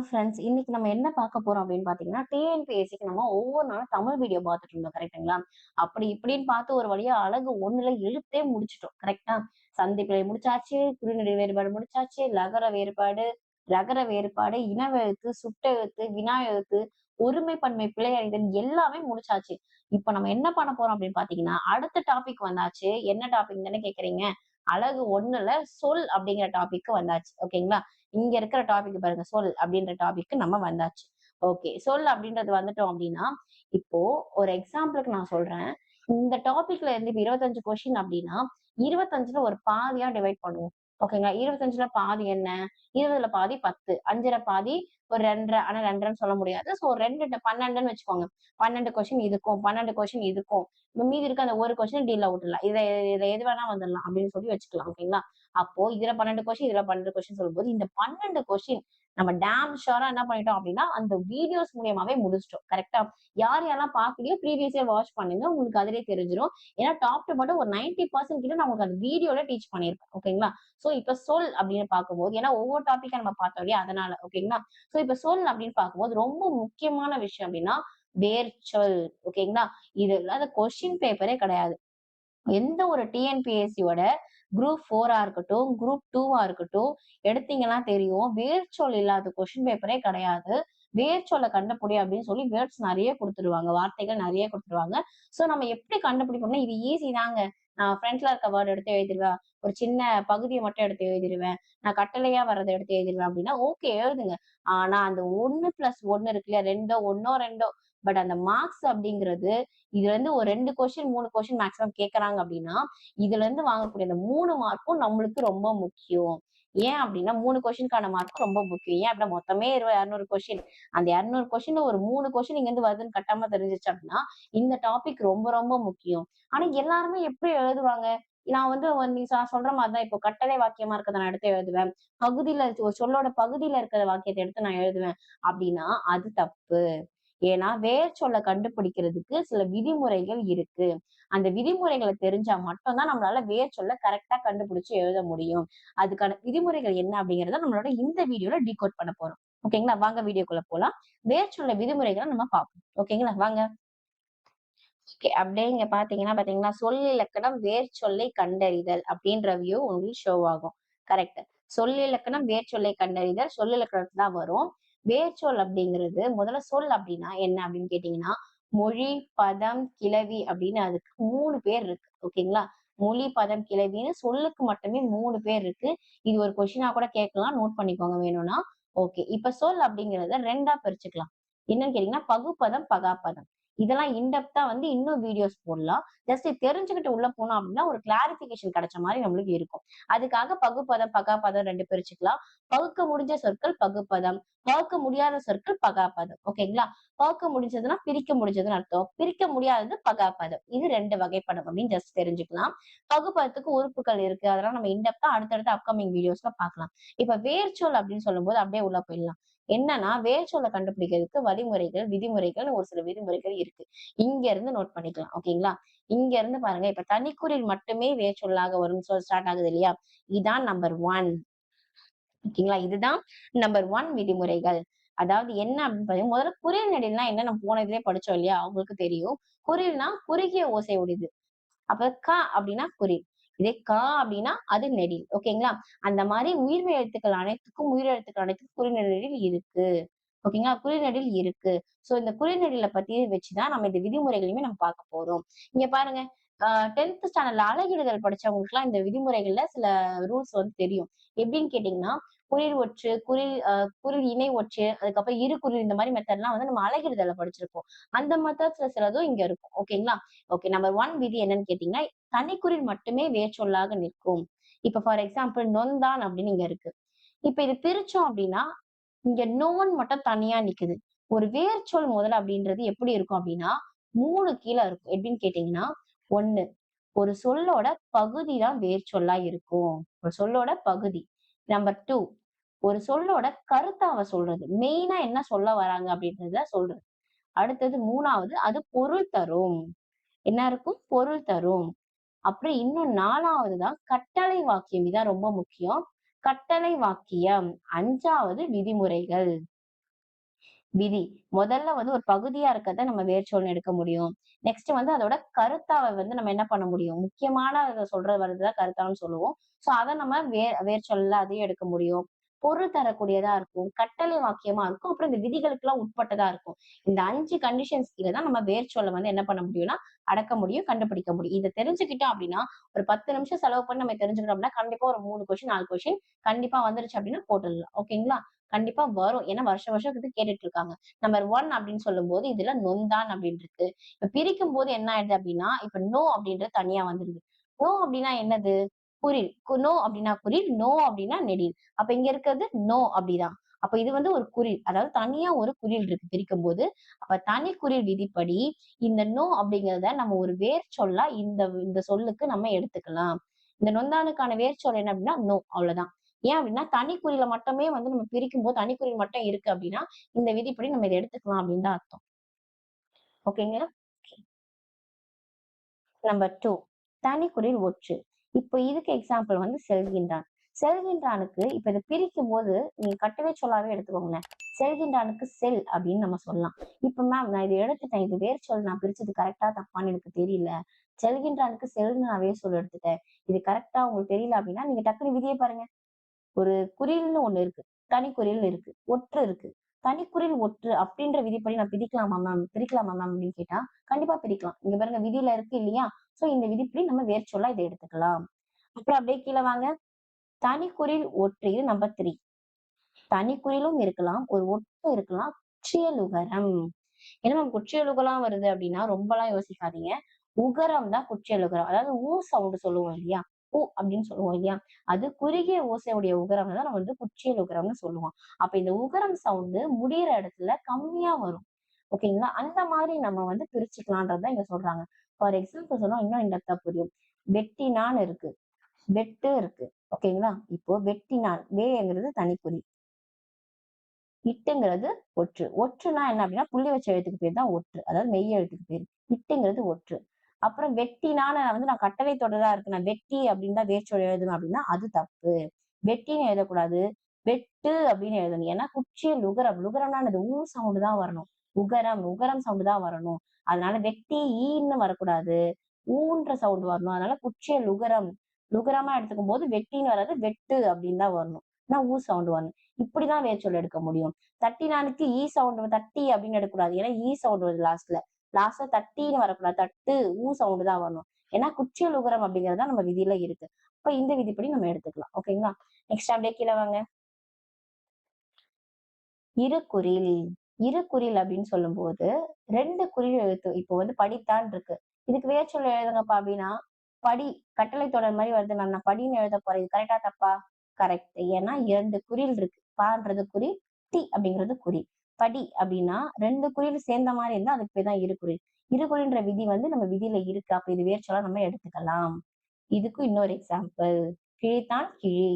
Hello friends இன்னைக்கு நம்ம என்ன பார்க்க போறோம் அப்படின்னு பாத்தீங்கன்னா டிஎன்பிஎஸ்சிக்கு நம்ம ஒவ்வொரு நாளும் தமிழ் வீடியோ பார்த்துட்டு இருந்தோம் கரெக்ட்டுங்களா அப்படி இப்படின்னு பார்த்து ஒரு வழியா அழகு ஒண்ணுல எழுத்தே முடிச்சிட்டோம் கரெக்டா சந்திப்பிழை முடிச்சாச்சு குறுநெடு வேறுபாடு முடிச்சாச்சு லகர வேறுபாடு ரகர வேறுபாடு இனவெழுத்து சுட்டெழுத்து வினா எழுத்து ஒருமை பன்மை பிழையறிதல் எல்லாமே முடிச்சாச்சு. இப்ப நம்ம என்ன பண்ண போறோம் அப்படின்னு பாத்தீங்கன்னா அடுத்த டாபிக் வந்தாச்சு. என்ன டாபிக் தானே கேக்குறீங்க? அழகு ஒண்ணுல சொல் அப்படிங்கிற டாபிக் வந்தாச்சு ஓகேங்களா இங்க இருக்கிற டாபிக் பாருங்க சொல் அப்படின்ற டாபிக் நம்ம வந்தாச்சு. ஓகே சொல் அப்படின்றது வந்துட்டோம் அப்படின்னா இப்போ ஒரு எக்ஸாம்பிளுக்கு நான் சொல்றேன். இந்த டாபிக்ல இருந்து இப்ப இருபத்தஞ்சு கொஸ்டின் அப்படின்னா இருபத்தஞ்சுல ஒரு பாதியா டிவைட் பண்ணுவோம். ஓகேங்களா இருபத்தஞ்சுல பாதி என்ன? இருபதுல பாதி பத்து. அஞ்சரை பாதி ஒரு ரெண்டரை. ஆனா ரெண்டரைன்னு சொல்ல முடியாது. ஸோ ரெண்டு பன்னெண்டுன்னு வச்சுக்கோங்க. பன்னெண்டு கொஸ்டின் இதுக்கும் பன்னெண்டு கொஸ்டின் இதுக்கும். மீதி இருக்க அந்த ஒரு கொஸ்டின் டீல் அவுட்லாம் இதை இதை எது வேணா வந்துடலாம் அப்படின்னு சொல்லி வச்சுக்கலாம். ஓகேங்களா? அப்போ இதுல பன்னெண்டு கொஸ்டின் இதுல பன்னெண்டு கொஸ்டின் சொல்லும்போது இந்த பன்னெண்டு கொஸ்டின் நம்ம டேம் ஷோரா என்ன பண்ணிட்டோம் அப்படின்னா அந்த வீடியோஸ் மூலியமாவே முடிச்சிட்டோம். கரெக்டா யார் யாரெல்லாம் பாக்கலையோ ப்ரீவியஸ் இயர் வாட்ச் பண்ணுங்க. உங்களுக்கு அதிலே தெரிஞ்சிடும் ஏன்னா டாப் டு மட்டும் ஒரு நைன்டி பர்சன்ட் கிட்ட நான் உங்களுக்கு அந்த வீடியோல டீச் பண்ணியிருப்பேன் ஓகேங்களா சோ இப்ப சொல் அப்படின்னு பார்க்கும்போது ஏன்னா ஒவ்வொரு டாபிக்கா நம்ம பார்த்தோம் இல்லையா? அதனால. ஓகேங்களா சோ இப்ப சொல் அப்படின்னு பார்க்கும்போது ரொம்ப முக்கியமான விஷயம் அப்படின்னா வேர்ச்சொல் ஓகேங்களா இது இல்லாத கொஸ்டின் பேப்பரே கிடையாது. எந்த ஒரு டிஎன்பிஎஸ்சியோட குரூப் ஃபோரா இருக்கட்டும் குரூப் டூவா இருக்கட்டும் எடுத்தீங்கன்னா தெரியும். வேர்ச்சொல் இல்லாத கொஸ்டின் பேப்பரே கிடையாது. வேர்ச்சொல்லை கண்டுபிடி அப்படின்னு சொல்லி வேர்ட்ஸ் நிறைய கொடுத்துருவாங்க. வார்த்தைகள் நிறைய கொடுத்துருவாங்க. சோ நம்ம எப்படி கண்டுபிடிப்போம்னா இது ஈஸி தாங்க. நான் ஃப்ரண்ட்ல இருக்க வேர்டு எடுத்து எழுதிடுவேன் ஒரு சின்ன பகுதியை மட்டும் எடுத்து எழுதிடுவேன் நான் கட்டளையா வர்றதை எடுத்து எழுதிடுவேன் அப்படின்னா ஓகே எழுதுங்க. ஆனா அந்த ஒன்னு பிளஸ் ஒன்னு இருக்கு இல்லையா? ரெண்டோ ஒன்னோ ரெண்டோ பட் அந்த மார்க்ஸ் அப்படிங்கிறது இதுல இருந்து ஒரு ரெண்டு கொஸ்டின் மூணு கொஸ்டின் மேக்ஸிமம் கேட்கறாங்க அப்படின்னா இதுல இருந்து வாங்கக்கூடிய அந்த மூணு மார்க்கும் நம்மளுக்கு ரொம்ப முக்கியம். ஏன் அப்படின்னா மூணு கொஸ்டினுக்கான மார்க் ரொம்ப முக்கியம். ஏன் அப்படின்னா மொத்தமே இருபது இரநூறு கொஸ்டின் அந்த இரநூறு கொஸ்டின் ஒரு மூணு கொஸ்டின் இங்க இருந்து வருதுன்னு கட்டாம தெரிஞ்சிச்சு அப்படின்னா இந்த டாபிக் ரொம்ப ரொம்ப முக்கியம். ஆனா எல்லாருமே எப்படி எழுதுவாங்க? நான் வந்து நீ சொல்ற மாதிரிதான் இப்போ கட்டளை வாக்கியமா இருக்கிறத நான் எடுத்து எழுதுவேன். பகுதியில ஒரு சொல்லோட பகுதியில இருக்கிற வாக்கியத்தை எடுத்து நான் எழுதுவேன். அப்படின்னா அது தப்பு. ஏன்னா வேர் சொல்ல கண்டுபிடிக்கிறதுக்கு சில விதிமுறைகள் இருக்கு. அந்த விதிமுறைகளை தெரிஞ்சா மட்டும்தான் நம்மளால வேர் சொல்ல கரெக்டா கண்டுபிடிச்சு எழுத முடியும். அதுக்கான விதிமுறைகள் என்ன அப்படிங்கறத நம்மளோட இந்த வீடியோல டீகோட் பண்ண போறோம். ஓகேங்களா? வாங்க வீடியோக்குள்ள போலாம். வேர் சொல்ல விதிமுறைகளை நம்ம பார்ப்போம். ஓகேங்களா? வாங்க. ஓகே அப்படியே இங்க பாத்தீங்கன்னா பாத்தீங்கன்னா சொல் இலக்கணம் வேர் சொல்லை கண்டறிதல் அப்படின்ற வியூ உங்களுக்கு ஷோ ஆகும். கரெக்ட் சொல் இலக்கணம் வேர் சொல்லை கண்டறிதல் சொல் இலக்கணத்துல தான் வரும். வேர்ச்சொல் அப்படிங்கிறது முதல்ல சொல் அப்படின்னா என்ன அப்படின்னு கேட்டீங்கன்னா மொழி பதம் கிளவி அப்படின்னு அதுக்கு மூணு பேர் இருக்கு. ஓகேங்களா? மொழி பதம் கிளவின்னு சொல்லுக்கு மட்டுமே மூணு பேர் இருக்கு. இது ஒரு கொஸ்டினா கூட கேட்கலாம். நோட் பண்ணிக்கோங்க வேணும்னா. ஓகே இப்ப சொல் அப்படிங்கறத ரெண்டா பிரிச்சுக்கலாம். என்னன்னு கேட்டீங்கன்னா பகுப்பதம் பகாப்பதம். இதெல்லாம் இன்டெப்தா வந்து இன்னும் வீடியோஸ் போடலாம். ஜஸ்ட் தெரிஞ்சுக்கிட்டு உள்ள போனோம் அப்படின்னா ஒரு கிளாரிபிகேஷன் கிடைச்ச மாதிரி நம்மளுக்கு இருக்கும். அதுக்காக பகுப்பதம் பகாப்பதம் ரெண்டு பிரிச்சுக்கலாம் பகுக்க முடிஞ்ச சொற்கள் பகுப்பதம் பகுக்க முடியாத சொற்கள் பகாப்பதம். ஓகேங்களா பகுக்க முடிஞ்சதுன்னா பிரிக்க முடிஞ்சதுன்னு அர்த்தம். பிரிக்க முடியாதது பகாப்பதம். இது ரெண்டு வகைப்படம் அப்படின்னு ஜஸ்ட் தெரிஞ்சுக்கலாம். பகுப்பதத்துக்கு உறுப்புகள் இருக்கு. அதெல்லாம் நம்ம இன்டெப்தா அடுத்தடுத்த அப்கமிங் வீடியோஸ்ல பார்க்கலாம். இப்ப வேர்ச்சொல் அப்படின்னு சொல்லும்போது அப்படியே உள்ள போயிடலாம். என்னன்னா வேர்ச்சொல்லை கண்டுபிடிக்கிறதுக்கு வழிமுறைகள் விதிமுறைகள் ஒரு சில விதிமுறைகள் இருக்கு. இங்க இருந்து நோட் பண்ணிக்கலாம் ஓகேங்களா இங்க இருந்து பாருங்க இப்ப தனிக்குறில் மட்டுமே வேர்ச்சொல்லாக வரும் சொல் ஸ்டார்ட் ஆகுது இல்லையா? இதான் நம்பர் ஒன் ஓகேங்களா இதுதான் நம்பர் ஒன் விதிமுறைகள். அதாவது என்ன அப்படின்னு முதல்ல குறில் நெடில்னா என்ன? நம்ம போன இதுலயே படிச்சோம் இல்லையா? அவங்களுக்கு தெரியும். குறில்னா குறுகிய ஓசை உடையது அப்ப க அப்படின்னா குறில் இதே கா அப்படின்னா அது நெடில். ஓகேங்களா அந்த மாதிரி உயிர்மை எழுத்துக்கள் அனைத்துக்கும் உயிர் எழுத்துக்கள் அனைத்துக்கும் குறிநெடில் இருக்கு. ஓகேங்களா குறிநெடில் இருக்கு. சோ இந்த குறிநெடில பத்தி வச்சுதான் நம்ம இந்த விதிமுறைகளையுமே நம்ம பார்க்க போறோம். இங்க பாருங்க. டென்த் ஸ்டாண்டர்ட்ல அழகிடுதல் படிச்சவங்களுக்கு எல்லாம் இந்த விதிமுறைகள்ல சில ரூல்ஸ் வந்து தெரியும். எப்படின்னு கேட்டீங்கன்னா குளிர் ஒற்று குரில் குரில் இணை ஒற்று அதுக்கப்புறம் இரு குரில் இந்த மாதிரி மெத்தட்லாம் வந்து நம்ம அழகிடுதல படிச்சிருப்போம். அந்த மெத்தட்ஸ்ல சிலதும் இங்க இருக்கும். ஓகேங்களா ஓகே நம்பர் ஒன் விதி என்னன்னு கேட்டீங்கன்னா தனிக்குறில் மட்டுமே வேர்ச்சொல்லாக நிற்கும். இப்ப ஃபார் எக்ஸாம்பிள் நொந்தான் அப்படின்னு இங்க இருக்கு. இப்ப இது பிரிச்சோம் அப்படின்னா இங்க நோன் மட்டும் தனியா நிக்குது. ஒரு வேர்ச்சொல் முதல் அப்படின்றது எப்படி இருக்கும் அப்படின்னா மூணு கீழே இருக்கும். எப்படின்னு கேட்டீங்கன்னா ஒண்ணு. ஒரு சொல்லோட பகுதி தான் வேர்ச்சொல்லா இருக்கும். ஒரு சொல்லோட பகுதி. நம்பர் டூ ஒரு சொல்லோட கருத்தாவ சொல்றது. மெயினா என்ன சொல்ல வராங்க அப்படின்றத சொல்றது. அடுத்தது மூணாவது அது பொருள் தரும். என்ன இருக்கும்? பொருள் தரும். அப்புறம் இன்னும் நாலாவது தான் கட்டளை வாக்கியம். இதான் ரொம்ப முக்கியம். கட்டளை வாக்கியம். அஞ்சாவது விதிமுறைகள். விதி. முதல்ல வந்து ஒரு பகுதியா இருக்கிறத நம்ம வேர்ச்சொல்னு எடுக்க முடியும். நெக்ஸ்ட் வந்து அதோட கருத்தாவை வந்து நம்ம என்ன பண்ண முடியும்? முக்கியமான இத சொல்றது வருதுதான் கருத்தான்னு சொல்லுவோம். சோ அதை நம்ம வே வேர்ச்சொல்ல அதையும் எடுக்க முடியும். பொருள் தரக்கூடியதா இருக்கும். கட்டளை வாக்கியமா இருக்கும். அப்புறம் இந்த விதிகளுக்கு எல்லாம் உட்பட்டதா இருக்கும். இந்த அஞ்சு கண்டிஷன்ஸ் கீழே தான் நம்ம வேர்ச்சொல்லை வந்து என்ன பண்ண முடியும்னா அடக்க முடியும் கண்டுபிடிக்க முடியும். இதை தெரிஞ்சுக்கிட்டோம் அப்படின்னா ஒரு பத்து நிமிஷம் செலவு பண்ணி நம்ம தெரிஞ்சுக்கிட்டோம் அப்படின்னா கண்டிப்பா ஒரு மூணு கொஸ்டின் நாலு கொஸ்டின் கண்டிப்பா வந்துருச்சு அப்படின்னா போட்டுடலாம். ஓகேங்களா கண்டிப்பா வரும். ஏன்னா வருஷம் வருஷம் இது கேட்டுட்டு இருக்காங்க. நம்பர் ஒன் அப்படின்னு சொல்லும் போது இதுல நொந்தான் அப்படின்னு இருக்கு இப்ப பிரிக்கும் போது என்ன ஆயிடுது அப்படின்னா இப்ப நோ அப்படின்றது தனியா வந்துருது. நோ அப்படின்னா என்னது? குறில் நோ அப்படின்னா குறில் நோ அப்படின்னா நெடில். அப்ப இங்க இருக்கிறது நோ அப்படிதான் அப்ப இது வந்து ஒரு குறில் அதாவது தனியா ஒரு குறில் இருக்கு பிரிக்கும் போது அப்ப தனி குறில் விதிப்படி இந்த நோ அப்படிங்கிறத நம்ம ஒரு வேர் சொல்லா இந்த இந்த சொல்லுக்கு நம்ம எடுத்துக்கலாம். இந்த நொந்தானுக்கான வேர் சொல் என்ன அப்படின்னா நோ அவ்வளவுதான். ஏன் அப்படின்னா தனிக்குறியில மட்டுமே வந்து நம்ம பிரிக்கும் போது தனிக்குறியில் மட்டும் இருக்கு அப்படின்னா இந்த விதிப்படி நம்ம இதை எடுத்துக்கலாம் அப்படின்னு தான் அர்த்தம். ஓகேங்களா நம்பர் டூ தனிக்குறியில் ஒற்று. இப்போ இதுக்கு எக்ஸாம்பிள் வந்து செல்கின்றான். செல்கின்றானுக்கு இப்ப இதை பிரிக்கும் போது நீங்க கட்டவே சொல்லாவே எடுத்துக்கோங்களேன். செல்கின்றானுக்கு செல் அப்படின்னு நம்ம சொல்லலாம். இப்ப மேம் நான் இதை எடுத்துட்டேன். இது வேர் சொல். நான் பிரிச்சது கரெக்டா தப்பான்னு எனக்கு தெரியல. செல்கின்றானுக்கு செல்னு நான் வேர் சொல் எடுத்துட்டேன். இது கரெக்டா உங்களுக்கு தெரியல அப்படின்னா நீங்க டக்குனு விதியை பாருங்க. ஒரு குறில்னு ஒண்ணு இருக்கு. தனிக்குறில் இருக்கு. ஒற்று இருக்கு. தனிக்குறில் ஒற்று அப்படின்ற விதிப்படி நான் பிரிக்கலாமா மேம் பிரிக்கலாமா மேம் அப்படின்னு கேட்டா கண்டிப்பா பிரிக்கலாம். இங்க பாருங்க விதியில இருக்கு இல்லையா? சோ இந்த விதிப்படி நம்ம வேர் சொல்லா இதை எடுத்துக்கலாம். அப்புறம் அப்படியே கீழே வாங்க. தனிக்குறில் ஒற்று இது நம்பர் த்ரீ தனிக்குறிலும் இருக்கலாம். ஒரு ஒட்டு இருக்கலாம். குற்றியலுகரம் என்ன மேம் குற்றியலுகலாம் வருது அப்படின்னா ரொம்பலாம் யோசிக்காதீங்க. உகரம் தான் குற்றியலுகரம் அதாவது ஊ சவுண்டு சொல்லுவோம் இல்லையா? பூ அப்படின்னு சொல்லுவோம் இல்லையா? அது குறுகிய ஓசையுடைய உகரம் தான் நம்ம வந்து குற்றியல் உகரம்னு சொல்லுவோம். அப்ப இந்த உகரம் சவுண்டு முடியிற இடத்துல கம்மியா வரும். ஓகேங்களா? அந்த மாதிரி நம்ம வந்து பிரிச்சுக்கலான்றதான் இங்க சொல்றாங்க. ஃபார் எக்ஸாம்பிள் சொன்னா இன்னும் இந்த புரியும். வெட்டினான் இருக்கு. வெட்டு இருக்கு. ஓகேங்களா? இப்போ வெட்டினான். வேங்கிறது தனிக்குறி. இட்டுங்கிறது ஒற்று. ஒற்றுனா என்ன அப்படின்னா புள்ளி வச்ச எழுத்துக்கு பேர் தான் ஒற்று. அதாவது மெய் எழுத்துக்கு பேர். இட்டுங்கிறது ஒற்று. அப்புறம் வெட்டினான வந்து நான் கட்டளை தொடரா இருக்கு. நான் வெட்டி அப்படின்னு தான் வேர்ச்சொல் எழுதணும் அப்படின்னா அது தப்பு. வெட்டின்னு எழுதக்கூடாது. வெட்டு அப்படின்னு எழுதணும். ஏன்னா குச்சியல் லுகரம் லுகரம்னா அது ஊ சவுண்டு தான் வரணும். உகரம் உகரம் சவுண்டு தான் வரணும். அதனால வெட்டி ஈன்னு வரக்கூடாது. ஊன்ற சவுண்டு வரணும். அதனால குச்சிய லுகரம் லுகரமா எடுத்துக்கும் போது வெட்டின்னு வராது. வெட்டு அப்படின்னு தான் வரணும். நான் ஊ சவுண்டு வரணும். இப்படிதான் வேர்ச்சொல் எடுக்க முடியும். தட்டினானுக்கு ஈ சவுண்டு தட்டி அப்படின்னு எடுக்கக்கூடாது. ஏன்னா ஈ சவுண்டு வருது லாஸ்ட்ல லாஸ்ட்ல தட்டின்னு வரக்கூடாது. தட்டு ஊ சவுண்டு தான் வரணும். ஏன்னா குச்சியல் உகரம் அப்படிங்கிறது தான் நம்ம விதியில இருக்கு. அப்ப இந்த விதிப்படி நம்ம எடுத்துக்கலாம். ஓகேங்களா? நெக்ஸ்ட் அப்படியே கீழே வாங்க. இரு குறில் அப்படின்னு சொல்லும் போது ரெண்டு குறில் எழுத்து இப்போ வந்து படித்தான் இருக்கு. இதுக்கு வேர்ச்சொல் எழுதுங்கப்பா அப்படின்னா படி கட்டளை தொடர் மாதிரி வருது நான் நான் படின்னு எழுத போறேன். இது கரெக்டா தப்பா? கரெக்ட் ஏன்னா இரண்டு குறில் இருக்கு. பான்றது குறி டி அப்படிங்கிறது குறி படி அப்படின்னா ரெண்டு குறியில் சேர்ந்த மாதிரி இருந்தா அதுக்கு பேர் தான் இருகுறில் இருகுறின்ற விதி வந்து நம்ம விதியில இருக்கு. அப்ப இது வேர்ச்சொல்லா நம்ம எடுத்துக்கலாம். இதுக்கும் இன்னொரு எக்ஸாம்பிள் கிழித்தான் கிழி.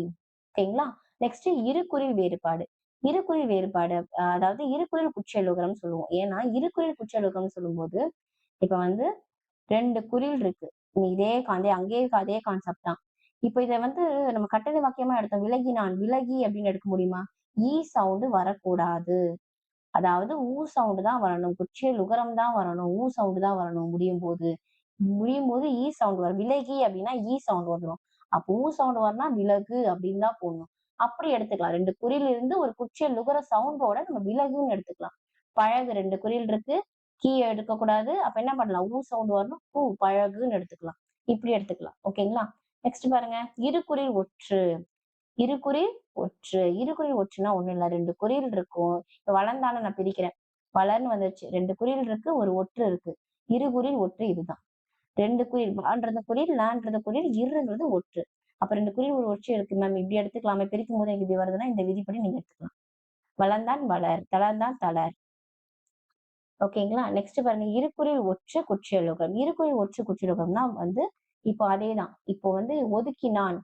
ஓகேங்களா நெக்ஸ்ட் இருக்குறில் வேறுபாடு. இருக்குறில் வேறுபாடு அதாவது இருகுறில் குற்றியலுகரம் சொல்லுவோம். ஏன்னா இருகுறில் குற்றியலுகரம் சொல்லும்போது இப்ப வந்து ரெண்டு குறில் இருக்கு. இதே காந்தே அங்கேயே அதே கான்செப்ட் தான். இப்ப இதை வந்து நம்ம கட்டளை வாக்கியமா எடுத்தோம். விலகி நான் விலகி அப்படின்னு எடுக்க முடியுமா? E ஈ சவுண்டு வரக்கூடாது. அதாவது ஊ சவுண்டு தான் வரணும். குச்சியில் உகரம் தான் வரணும். ஊ சவுண்டு தான் வரணும் முடியும் போது. முடியும் போது e ஈ சவுண்ட் வரும். விலகி அப்படின்னா e ஈ சவுண்ட் வந்துடும் அப்போ ஊ சவுண்ட் வரனா விலகு அப்படின்னு தான் போடணும். அப்படி எடுத்துக்கலாம். ரெண்டு குறியில இருந்து ஒரு குச்சிய உகர சவுண்டோட நம்ம விலகுன்னு எடுத்துக்கலாம். பழகு ரெண்டு குறியில் இருக்கு. கீ எடுக்கக்கூடாது அப்ப என்ன பண்ணலாம்? ஊ சவுண்ட் வரணும். பூ பழகுன்னு எடுத்துக்கலாம். இப்படி எடுத்துக்கலாம். ஓகேங்களா? நெக்ஸ்ட் பாருங்க. இருகுறில் ஒற்று. இருகுறில் ஒற்று. இருகுறில் ஒற்றுனா ஒண்ணு இல்ல ரெண்டு குறியில் இருக்கும். இப்ப வளர்ந்தான நான் பிரிக்கிறேன். வளர்ன்னு வந்துருச்சு. ரெண்டு குறியில் இருக்கு ஒரு ஒற்று இருக்கு. இருகுறில் ஒற்று இதுதான். ரெண்டு குறில் வான்றது குறியில் லான்றது குறியில் இருங்கிறது ஒற்று. அப்ப ரெண்டு குறியில் ஒரு ஒற்று இருக்கு. மேம் இப்படி எடுத்துக்கலாமே. பிரிக்கும் போது இப்படி வருதுன்னா இந்த விதிப்படி நீங்க எடுத்துக்கலாம். வளர்ந்தான் வளர் தளர்ந்தான் தளர். ஓகேங்களா? நெக்ஸ்ட் பாருங்க. இருக்குறில் ஒற்று குற்றியலோகம். இருக்குறில் ஒற்று குற்றியலோகம்னா வந்து இப்போ அதேதான். இப்போ வந்து ஒதுக்கினான்.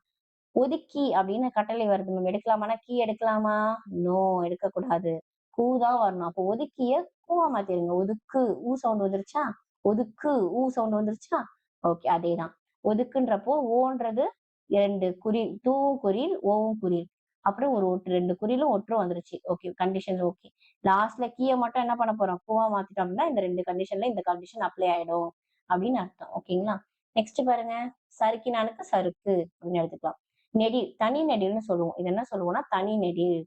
ஒதுக்கி அப்படின்னு கட்டளை வருது. மேம் எடுக்கலாமானா கீ எடுக்கலாமா? நோ எடுக்கக்கூடாது. கூ தான் வரணும். அப்போ ஒதுக்கிய கூவா மாத்திருங்க. ஒதுக்கு. ஊ சவுண்ட் வந்துருச்சா? ஒதுக்கு. ஊ சவுண்ட் வந்துருச்சா? ஓகே அதே தான் ஒதுக்குன்றப்போ ஓன்றது ரெண்டு குறில் தூவும் குறில் ஓவும் குறில் அப்புறம் ஒரு ஒட்டு ரெண்டு குறிலும் ஒற்றும் வந்துருச்சு. ஓகே கண்டிஷன்ஸ் ஓகே லாஸ்ட்ல கீயை மட்டும் என்ன பண்ண போறோம்? கூவா மாத்திட்டோம்னா இந்த ரெண்டு கண்டிஷன்ல இந்த கண்டிஷன் அப்ளை ஆயிடும். அப்படின்னு அர்த்தம். ஓகேங்களா நெக்ஸ்ட் பாருங்க. சறுக்கினானுக்கு சறுக்கு அப்படின்னு எடுத்துக்கலாம். நெடில் தனி நெடில்னு சொல்லுவோம். இது என்ன சொல்லுவோம்னா தனி நெடில்.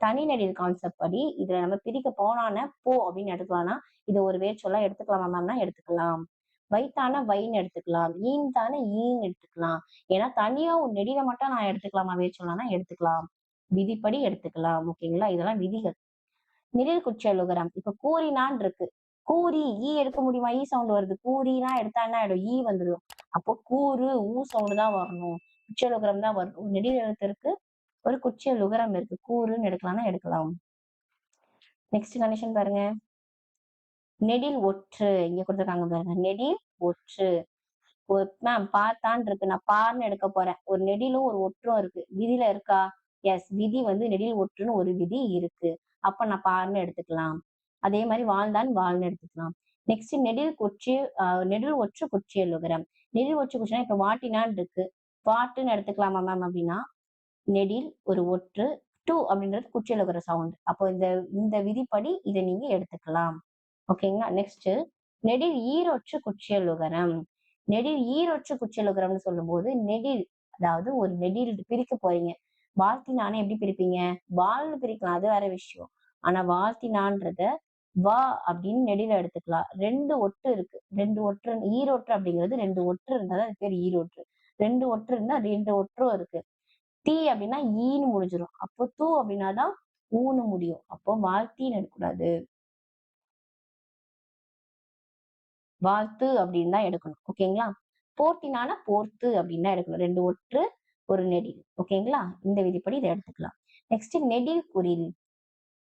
தனி நெடில் கான்செப்ட் படி இதுல நம்ம பிரிக்க போனான போ அப்படின்னு எடுக்கலாம்னா இது ஒரு வேர் சொல்லா எடுத்துக்கலாமா மேம்னா எடுத்துக்கலாம். வைத்தான வைன்னு எடுத்துக்கலாம். ஈன் தானே ஈன்னு எடுத்துக்கலாம். ஏன்னா தனியா ஒரு நெடில மட்டும் நான் எடுத்துக்கலாமா வேர் சொல்லலாம்னா எடுத்துக்கலாம். விதிப்படி எடுத்துக்கலாம். ஓகேங்களா? இதெல்லாம் விதிகள். நெடில் குச்சலுகரம் இப்ப கூறினான் இருக்கு. கூறி ஈ எடுக்க முடியுமா? ஈ சவுண்ட் வருது. கூறினா எடுத்தா என்ன ஆயிடும்? ஈ வந்துடும். அப்போ கூறு ஊ சவுண்டு தான் வரணும். உச்சலுகரம் தான் வரும். நெடி எழுத்திற்கு ஒரு குச்சிய லுகரம் இருக்கு. கூறுன்னு எடுக்கலாம்னா எடுக்கலாம். நெக்ஸ்ட் கண்டிஷன் பாருங்க. நெடில் ஒற்று. இங்க கொடுத்துருக்காங்க பாருங்க. நெடில் ஒற்று. மேம் பார்த்தான் இருக்கு. நான் பார்னு எடுக்க போறேன். ஒரு நெடிலும் ஒரு ஒற்றும் இருக்கு. விதியில இருக்கா? எஸ் விதி வந்து நெடில் ஒற்றுன்னு ஒரு விதி இருக்கு. அப்ப நான் பார்னு எடுத்துக்கலாம். அதே மாதிரி வாழ்ந்தான் வாழ்னு எடுத்துக்கலாம். நெக்ஸ்ட் நெடில் கொச்சி நெடில் ஒற்று குச்சியல் லுகரம் நெடில் ஒற்று குச்சினா இப்ப வாட்டினான் இருக்கு. வாட்டுன்னு எடுத்துக்கலாமா மேம் அப்படின்னா நெடில் ஒரு ஒற்று டூ அப்படின்றது குச்சியலுகிற சவுண்ட் அப்போ இந்த இந்த விதிப்படி இதை நீங்க எடுத்துக்கலாம். ஓகேங்களா நெக்ஸ்ட் நெடில் ஈரொற்று குச்சியலுகரம் நெடில் ஈரொற்று குச்சியலுகரம்னு சொல்லும்போது நெடில் அதாவது ஒரு நெடில் பிரிக்க போறீங்க. வாழ்த்தினானே எப்படி பிரிப்பீங்க? வாழ்னு பிரிக்கலாம் அது வேற விஷயம். ஆனா வாழ்த்தினான்றத வா அப்படின்னு நெடில எடுத்துக்கலாம். ரெண்டு ஒட்டு இருக்கு. ரெண்டு ஒற்று ஈரொற்று அப்படிங்கிறது ரெண்டு ஒற்று இருந்தாலும் அது பேர் ஈரொற்று. ரெண்டு ஒற்று இருந்தா ரெண்டு ஒற்றும் இருக்கு. தீ அப்படின்னா ஈன்னு முடிஞ்சிடும் அப்போ தூ அப்படின்னா தான் ஊன்னு முடியும். அப்போ வாழ்த்தின்னு எடுக்கக்கூடாது. வாழ்த்து அப்படின்னு தான் எடுக்கணும். ஓகேங்களா? போர்த்தினான போர்த்து அப்படின்னு தான் எடுக்கணும். ரெண்டு ஒற்று ஒரு நெடில். ஓகேங்களா? இந்த விதிப்படி இதை எடுத்துக்கலாம். நெக்ஸ்ட் நெடில் குரில்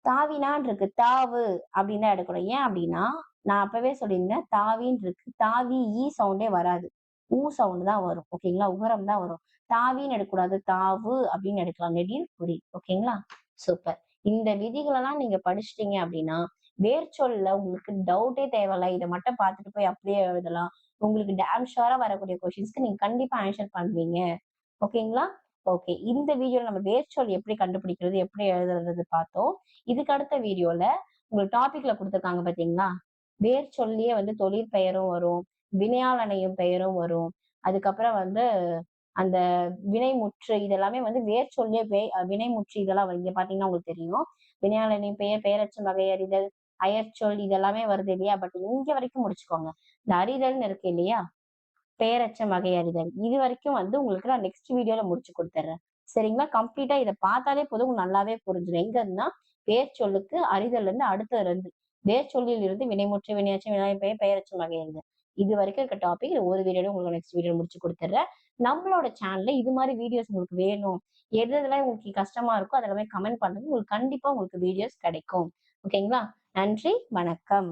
தாவினான் இருக்கு. தாவு அப்படின்னு தான் எடுக்கணும். ஏன் அப்படின்னா நான் அப்பவே சொல்லியிருந்தேன் தாவின்னு இருக்கு. தாவி ஈ சவுண்டே வராது. ஊ சவுண்ட் தான் வரும். ஓகேங்களா? உகரம் தான் வரும். தாவின்னு எடுக்கக்கூடாது. தாவு அப்படின்னு எடுக்கலாம். நெடில் குறி. ஓகேங்களா? சூப்பர். இந்த விதிகளெல்லாம் நீங்க படிச்சிட்டீங்க அப்படின்னா வேர்ச்சொல்ல உங்களுக்கு டவுட்டே தேவையில்ல. இதை மட்டும் பார்த்துட்டு போய் அப்படியே எழுதலாம். உங்களுக்கு டேம் ஷோரா வரக்கூடிய கொஸ்டின்ஸ்க்கு நீங்க கண்டிப்பா ஆன்சர் பண்ணுவீங்க. ஓகேங்களா? ஓகே. இந்த வீடியோல நம்ம வேர்ச்சொல் எப்படி கண்டுபிடிக்கிறது எப்படி எழுதுறது பார்த்தோம். இதுக்கு அடுத்த வீடியோல உங்களுக்கு டாபிக்ல கொடுத்துருக்காங்க பாத்தீங்களா வேர் சொல்லியே வந்து தொழில் பெயரும் வரும் வினையாளனையும் பெயரும் வரும். அதுக்கப்புறம் வந்து அந்த வினைமுற்று இதெல்லாமே வந்து வேர் சொல்லிய வினை வினைமுற்று இதெல்லாம் இங்க பாத்தீங்கன்னா உங்களுக்கு தெரியும். வினையாளனின் பெயர் பெயரச்சம் வகையறிதல் அயற்சொல் இதெல்லாமே வருது இல்லையா? பட் இங்க வரைக்கும் முடிச்சுக்கோங்க. இந்த அறிதல்னு இருக்கு இல்லையா? பெயரச்சம் வகையறிதல். இது வரைக்கும் வந்து உங்களுக்கு நான் நெக்ஸ்ட் வீடியோல முடிச்சு கொடுத்துட்றேன் சரிங்களா? கம்ப்ளீட்டா இதை பார்த்தாலே போதும். நல்லாவே புரிஞ்சிடும். எங்க இருந்தா பேர் சொல்லுக்கு அறிதல் இருந்து அடுத்தது இருந்து. வேர் சொல்லில் இருந்து வினைமுற்று வினையாச்சம் வினாய் பெயர் பெயரச்சம் வகையறிதல் இது வரைக்கும் இருக்க டாபிக் ஒரு வீடியோ உங்களுக்கு நெக்ஸ்ட் வீடியோ முடிச்சு கொடுத்துட்றேன் நம்மளோட சேனல்ல இது மாதிரி வீடியோஸ் உங்களுக்கு வேணும். எது எதெல்லாம் உங்களுக்கு கஷ்டமா இருக்கோ அதெல்லாமே கமெண்ட் பண்ணுறது உங்களுக்கு கண்டிப்பா உங்களுக்கு வீடியோஸ் கிடைக்கும். ஓகேங்களா நன்றி வணக்கம்.